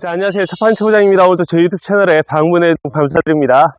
자, 안녕하세요. 첫판 최부장입니다. 오늘도 저희 유튜브 채널에 방문해 감사드립니다.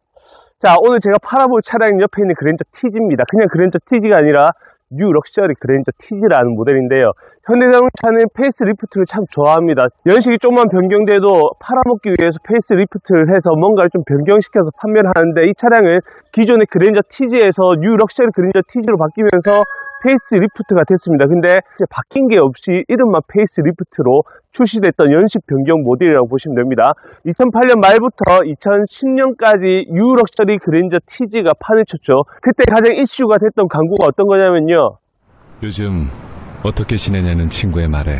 자, 오늘 제가 팔아볼 차량 옆에 있는 그랜저 TG입니다. 그냥 그랜저 TG가 아니라 뉴 럭셔리 그랜저 TG라는 모델인데요. 현대자동차는 페이스 리프트를 참 좋아합니다. 연식이 조금만 변경돼도 팔아먹기 위해서 페이스 리프트를 해서 뭔가를 좀 변경시켜서 판매를 하는데 이 차량은 기존의 그랜저 TG에서 뉴 럭셔리 그랜저 TG로 바뀌면서 페이스 리프트가 됐습니다. 근데 바뀐 게 없이 이름만 페이스 리프트로 출시됐던 연식 변경 모델이라고 보시면 됩니다. 2008년 말부터 2010년까지 뉴 럭셔리 그랜저 TG가 판을 쳤죠. 그때 가장 이슈가 됐던 광고가 어떤 거냐면요. 요즘 어떻게 지내냐는 친구의 말에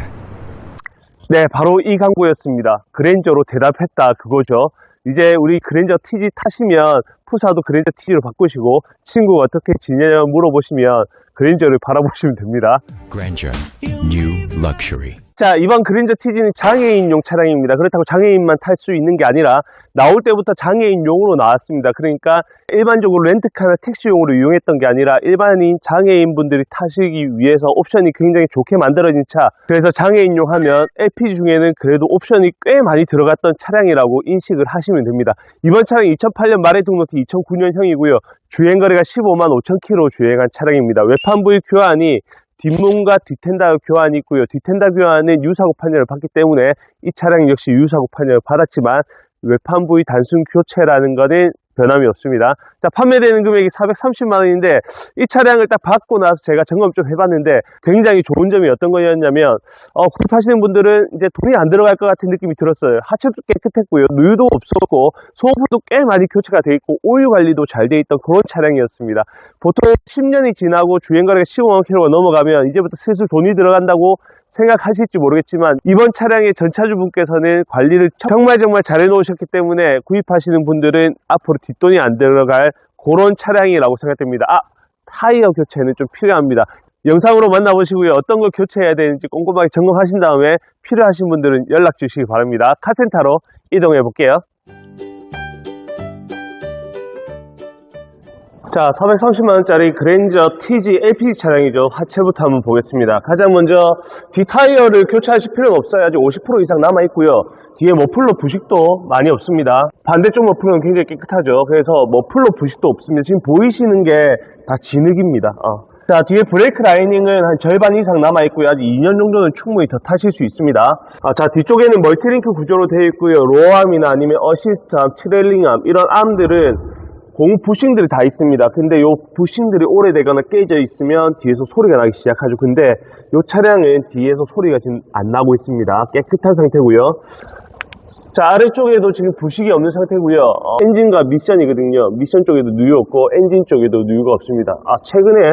네, 바로 이 광고였습니다. 그랜저로 대답했다 그거죠. 이제 우리 그랜저 TG 타시면 푸사도 그랜저 TG로 바꾸시고 친구가 어떻게 지내냐 물어보시면 그랜저를 바라보시면 됩니다. Granger New Luxury 자, 이번 그랜저 TG는 장애인용 차량입니다. 그렇다고 장애인만 탈 수 있는 게 아니라 나올 때부터 장애인용으로 나왔습니다. 그러니까 일반적으로 렌트카나 택시용으로 이용했던 게 아니라 일반인 장애인분들이 타시기 위해서 옵션이 굉장히 좋게 만들어진 차. 그래서 장애인용 하면 LPG 중에는 그래도 옵션이 꽤 많이 들어갔던 차량이라고 인식을 하시면 됩니다. 이번 차량이 2008년 말에 등록된 2009년형이고요. 주행거리가 15만 5천 킬로 주행한 차량입니다. 외판 부위 교환이 뒷문과 뒷텐다 교환이 있고요. 뒷텐다 교환은 유사고 판정을 받기 때문에 이 차량 역시 유사고 판정을 받았지만 외판 부위 단순 교체라는 것은 변함이 없습니다. 자, 판매되는 금액이 430만 원인데 이 차량을 딱 받고 나서 제가 점검 좀 해봤는데 굉장히 좋은 점이 어떤 거였냐면 어, 구입하시는 분들은 이제 돈이 안 들어갈 것 같은 느낌이 들었어요. 하체도 깨끗했고요. 누유도 없었고 소부도 꽤 많이 교체가 돼 있고 오일 관리도 잘 돼 있던 그런 차량이었습니다. 보통 10년이 지나고 주행거리가 15만 킬로가 넘어가면 이제부터 슬슬 돈이 들어간다고 생각하실지 모르겠지만 이번 차량의 전차주분께서는 관리를 정말 정말 잘 해놓으셨기 때문에 구입하시는 분들은 앞으로 뒷돈이 안 들어갈 그런 차량이라고 생각됩니다. 아 타이어 교체는 좀 필요합니다. 영상으로 만나보시고요. 어떤 걸 교체해야 되는지 꼼꼼하게 점검하신 다음에 필요하신 분들은 연락 주시기 바랍니다. 카센터로 이동해 볼게요. 자, 430만원짜리 그랜저 TG LPG 차량이죠. 하체부터 한번 보겠습니다. 가장 먼저 뒷타이어를 교체하실 필요는 없어요. 아직 50% 이상 남아있고요. 뒤에 머플러 부식도 많이 없습니다. 반대쪽 머플러는 굉장히 깨끗하죠. 그래서 머플러 부식도 없습니다. 지금 보이시는 게 다 진흙입니다. 어. 자, 뒤에 브레이크 라이닝은 한 절반 이상 남아있고요. 아직 2년 정도는 충분히 더 타실 수 있습니다. 아, 자, 뒤쪽에는 멀티링크 구조로 되어 있고요. 로어암이나 아니면 어시스트암, 트레일링암, 이런 암들은 고무 부싱들이 다 있습니다. 근데 요 부싱들이 오래되거나 깨져 있으면 뒤에서 소리가 나기 시작하죠. 근데 요 차량은 뒤에서 소리가 지금 안 나고 있습니다. 깨끗한 상태고요. 자 아래쪽에도 지금 부식이 없는 상태고요 어, 엔진과 미션이거든요 미션 쪽에도 누유 없고 엔진 쪽에도 누유가 없습니다 아 최근에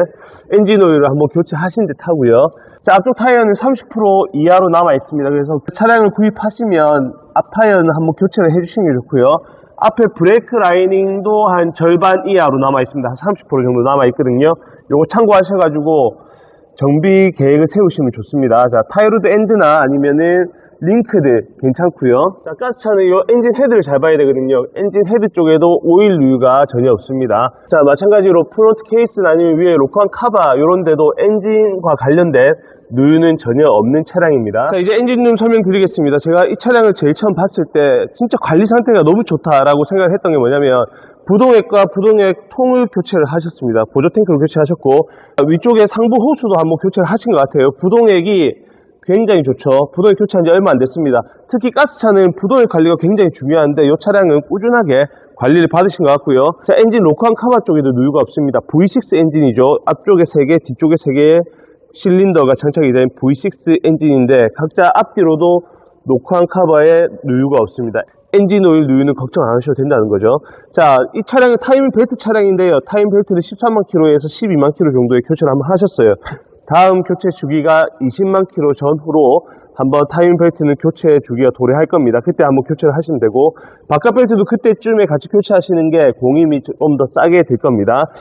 엔진 오일을 한번 교체하신 듯 하고요 자 앞쪽 타이어는 30% 이하로 남아 있습니다 그래서 그 차량을 구입하시면 앞 타이어는 한번 교체를 해주시는 게 좋고요 앞에 브레이크 라이닝도 한 절반 이하로 남아 있습니다. 한 30% 정도 남아 있거든요. 요거 참고하셔가지고 정비 계획을 세우시면 좋습니다. 자 타이로드 엔드나 아니면은 링크드 괜찮고요. 자 가스차는 이 엔진 헤드를 잘 봐야 되거든요. 엔진 헤드 쪽에도 오일 누유가 전혀 없습니다. 자 마찬가지로 프론트 케이스나 아니면 위에 로커한 카바 이런 데도 엔진과 관련된 누유는 전혀 없는 차량입니다 자 이제 엔진 룸 설명드리겠습니다 제가 이 차량을 제일 처음 봤을 때 진짜 관리 상태가 너무 좋다라고 생각을 했던 게 뭐냐면 부동액과 부동액 통을 교체를 하셨습니다 보조 탱크를 교체하셨고 위쪽에 상부 호수도 한번 교체를 하신 것 같아요 부동액이 굉장히 좋죠. 부동액 교체한 지 얼마 안 됐습니다. 특히 가스차는 부동액 관리가 굉장히 중요한데 이 차량은 꾸준하게 관리를 받으신 것 같고요. 자, 엔진 로크한 카바 쪽에도 누유가 없습니다. V6 엔진이죠. 앞쪽에 3개, 뒤쪽에 3개의 실린더가 장착이 된 V6 엔진인데 각자 앞뒤로도 노크한 카바에 누유가 없습니다. 엔진 오일 누유는 걱정 안 하셔도 된다는 거죠. 자, 이 차량은 타이밍 벨트 차량인데요. 타이밍 벨트를 13만 킬로에서 12만 킬로 정도의 교체를 한번 하셨어요. 다음 교체 주기가 20만 킬로 전후로 한번 타이밍 벨트는 교체 주기가 도래할 겁니다. 그때 한번 교체를 하시면 되고 바깥 벨트도 그때쯤에 같이 교체하시는 게 공임이 좀 더 싸게 될 겁니다.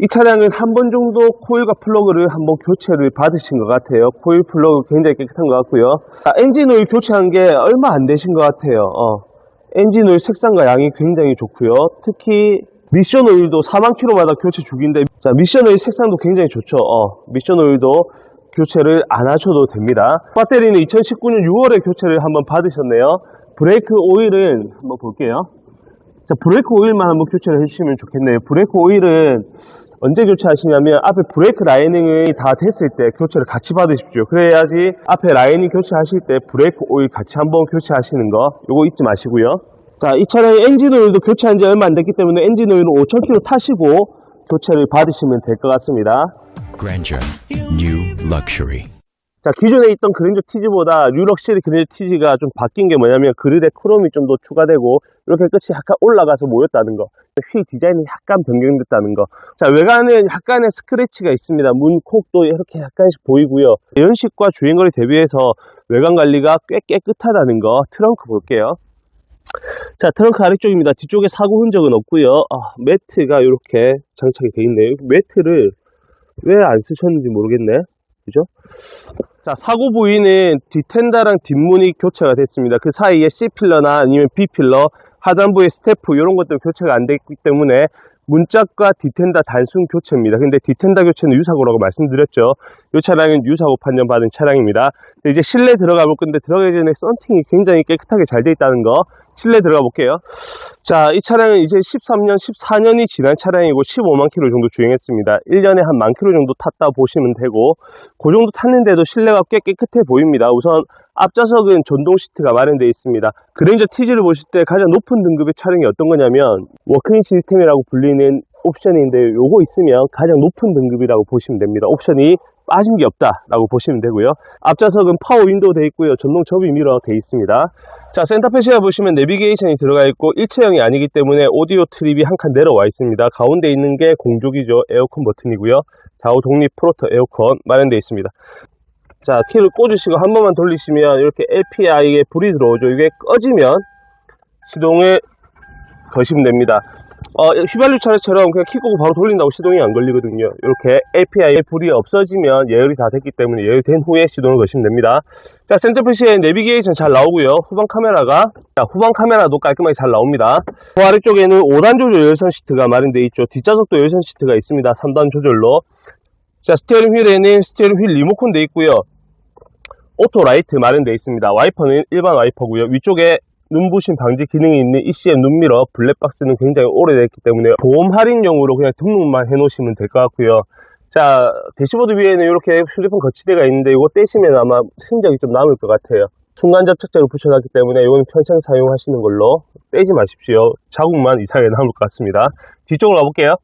이 차량은 한 번 정도 코일과 플러그를 한 번 교체를 받으신 것 같아요. 코일 플러그 굉장히 깨끗한 것 같고요. 아, 엔진 오일 교체한 게 얼마 안 되신 것 같아요. 어. 엔진 오일 색상과 양이 굉장히 좋고요. 특히 미션 오일도 4만 킬로마다 교체 주기인데 자 미션 오일 색상도 굉장히 좋죠. 어, 미션 오일도 교체를 안 하셔도 됩니다. 배터리는 2019년 6월에 교체를 한번 받으셨네요. 브레이크 오일은 한번 볼게요. 자, 브레이크 오일만 한번 교체를 해주시면 좋겠네요. 브레이크 오일은 언제 교체하시냐면 앞에 브레이크 라이닝이 다 됐을 때 교체를 같이 받으십시오. 그래야지 앞에 라이닝 교체하실 때 브레이크 오일 같이 한번 교체하시는 거 요거 잊지 마시고요. 자, 이 차량의 엔진 오일도 교체한 지 얼마 안 됐기 때문에 엔진 오일은 5,000km 타시고 교체를 받으시면 될 것 같습니다. Grandeur, new luxury. 자, 기존에 있던 그랜저 TG보다 뉴럭셔리 그랜저 TG가 좀 바뀐 게 뭐냐면 그릴에 크롬이 좀 더 추가되고 이렇게 끝이 약간 올라가서 모였다는 거. 휠 디자인이 약간 변경됐다는 거. 자, 외관은 약간의 스크래치가 있습니다. 문콕도 이렇게 약간씩 보이고요. 연식과 주행거리 대비해서 외관 관리가 꽤 깨끗하다는 거. 트렁크 볼게요. 자, 트렁크 아래쪽입니다. 뒤쪽에 사고 흔적은 없고요. 아, 매트가 이렇게 장착이 되어 있네요. 매트를 왜 안 쓰셨는지 모르겠네. 그죠? 자, 사고 부위는 뒷텐다랑 뒷문이 교체가 됐습니다. 그 사이에 C필러나 아니면 B필러, 하단부의 스태프 이런 것들 교체가 안 됐기 때문에 문짝과 뒷텐다 단순 교체입니다. 근데 뒷텐다 교체는 유사고라고 말씀드렸죠. 이 차량은 유사고 판정받은 차량입니다. 이제 실내 들어가 볼 건데 들어가기 전에 썬팅이 굉장히 깨끗하게 잘 돼 있다는 거 실내 들어가 볼게요. 자, 이 차량은 이제 13년, 14년이 지난 차량이고 15만 킬로 정도 주행했습니다. 1년에 한 만 킬로 정도 탔다 보시면 되고 그 정도 탔는데도 실내가 꽤 깨끗해 보입니다. 우선 앞좌석은 전동 시트가 마련되어 있습니다. 그랜저 TG를 보실 때 가장 높은 등급의 차량이 어떤 거냐면 워크인 시스템이라고 불리는 옵션인데 요거 있으면 가장 높은 등급이라고 보시면 됩니다. 옵션이 빠진 게 없다라고 보시면 되고요. 앞좌석은 파워 윈도우 되어 있고요. 전동 접이 미러 되어 있습니다. 자, 센터페시아 보시면 내비게이션이 들어가 있고 일체형이 아니기 때문에 오디오 트립이 한 칸 내려와 있습니다. 가운데 있는 게 공조기죠. 에어컨 버튼이고요. 좌우 독립 프로토 에어컨 마련되어 있습니다. 자, 키를 꽂으시고 한 번만 돌리시면 이렇게 LPI에 불이 들어오죠. 이게 꺼지면 시동을 거시면 됩니다. 어, 휘발유 차량처럼 그냥 키 끄고 바로 돌린다고 시동이 안 걸리거든요. 이렇게 API에 불이 없어지면 예열이 다 됐기 때문에 예열된 후에 시동을 거시면 됩니다. 자, 센터프시에 내비게이션 잘 나오고요. 후방 카메라가, 자, 후방 카메라도 깔끔하게 잘 나옵니다. 그 아래쪽에는 5단 조절 열선 시트가 마련되어 있죠. 뒷좌석도 열선 시트가 있습니다. 3단 조절로. 자, 스티어링 휠에는 스티어링 휠 리모컨 되어 있고요. 오토 라이트 마련되어 있습니다. 와이퍼는 일반 와이퍼고요. 위쪽에 눈부신 방지 기능이 있는 ECM 눈미러 블랙박스는 굉장히 오래됐기 때문에 보험 할인용으로 그냥 등록만 해놓으시면 될 것 같고요. 자, 대시보드 위에는 이렇게 휴대폰 거치대가 있는데 이거 떼시면 아마 흔적이 좀 남을 것 같아요. 순간 접착제로 붙여놨기 때문에 이건 평생 사용하시는 걸로 떼지 마십시오. 자국만 이상하게 남을 것 같습니다. 뒤쪽으로 가볼게요.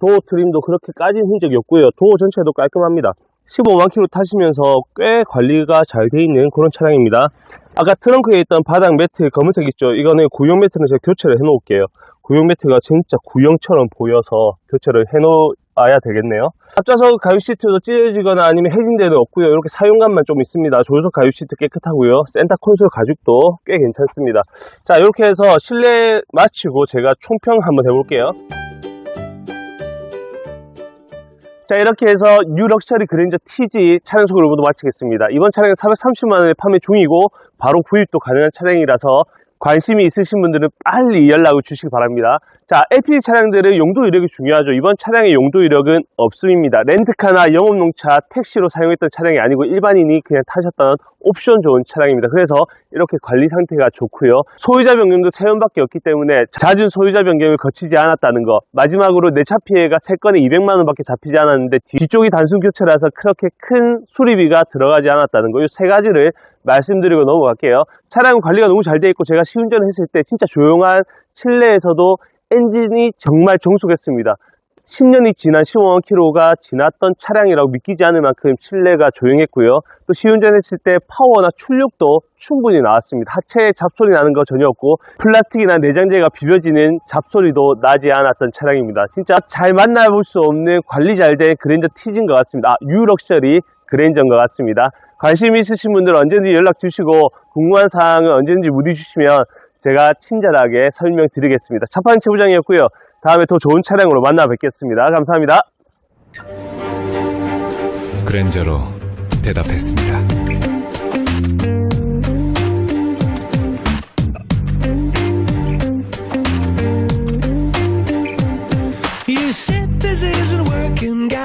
도어 트림도 그렇게 까진 흔적이 없고요. 도어 전체도 깔끔합니다. 15만 킬로 타시면서 꽤 관리가 잘 돼 있는 그런 차량입니다. 아까 트렁크에 있던 바닥 매트 검은색 있죠? 이거는 구형 매트는 제가 교체를 해 놓을게요. 구형 매트가 진짜 구형처럼 보여서 교체를 해 놓아야 되겠네요. 앞좌석 가죽 시트도 찢어지거나 아니면 해진 데는 없고요. 이렇게 사용감만 좀 있습니다. 조수석 가죽 시트 깨끗하고요. 센터 콘솔 가죽도 꽤 괜찮습니다. 자, 이렇게 해서 실내 마치고 제가 총평 한번 해볼게요. 자 이렇게 해서 뉴 럭셔리 그랜저 TG 차량 소개를 모두 마치겠습니다. 이번 차량은 430만원에 판매 중이고 바로 구입도 가능한 차량이라서 관심이 있으신 분들은 빨리 연락을 주시기 바랍니다. 자, LPG 차량들은 용도 이력이 중요하죠. 이번 차량의 용도 이력은 없음입니다. 렌트카나 영업용차, 택시로 사용했던 차량이 아니고 일반인이 그냥 타셨던 옵션 좋은 차량입니다. 그래서 이렇게 관리 상태가 좋고요. 소유자 변경도 세 번밖에 없기 때문에 잦은 소유자 변경을 거치지 않았다는 거. 마지막으로 내 차 피해가 3건에 200만 원밖에 잡히지 않았는데 뒤쪽이 단순 교체라서 그렇게 큰 수리비가 들어가지 않았다는 거. 이 세 가지를 말씀드리고 넘어갈게요. 차량 관리가 너무 잘 돼 있고 제가 시운전을 했을 때 진짜 조용한 실내에서도 엔진이 정말 정숙했습니다. 10년이 지난 15만 킬로가 지났던 차량이라고 믿기지 않을 만큼 실내가 조용했고요. 또 시운전했을 때 파워나 출력도 충분히 나왔습니다. 하체에 잡소리 나는 거 전혀 없고 플라스틱이나 내장재가 비벼지는 잡소리도 나지 않았던 차량입니다. 진짜 잘 만나볼 수 없는 관리 잘 된 그랜저 TG인 것 같습니다. 아, 유럭셔리 그랜저인 것 같습니다. 관심 있으신 분들 언제든지 연락 주시고 궁금한 사항은 언제든지 문의 주시면 제가 친절하게 설명드리겠습니다. 차판 최부장이었고요. 다음에 더 좋은 차량으로 만나 뵙겠습니다. 감사합니다. 그랜저로 대답했습니다.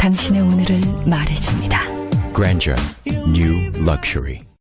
당신의 오늘을 말해줍니다. Grandeur, new luxury.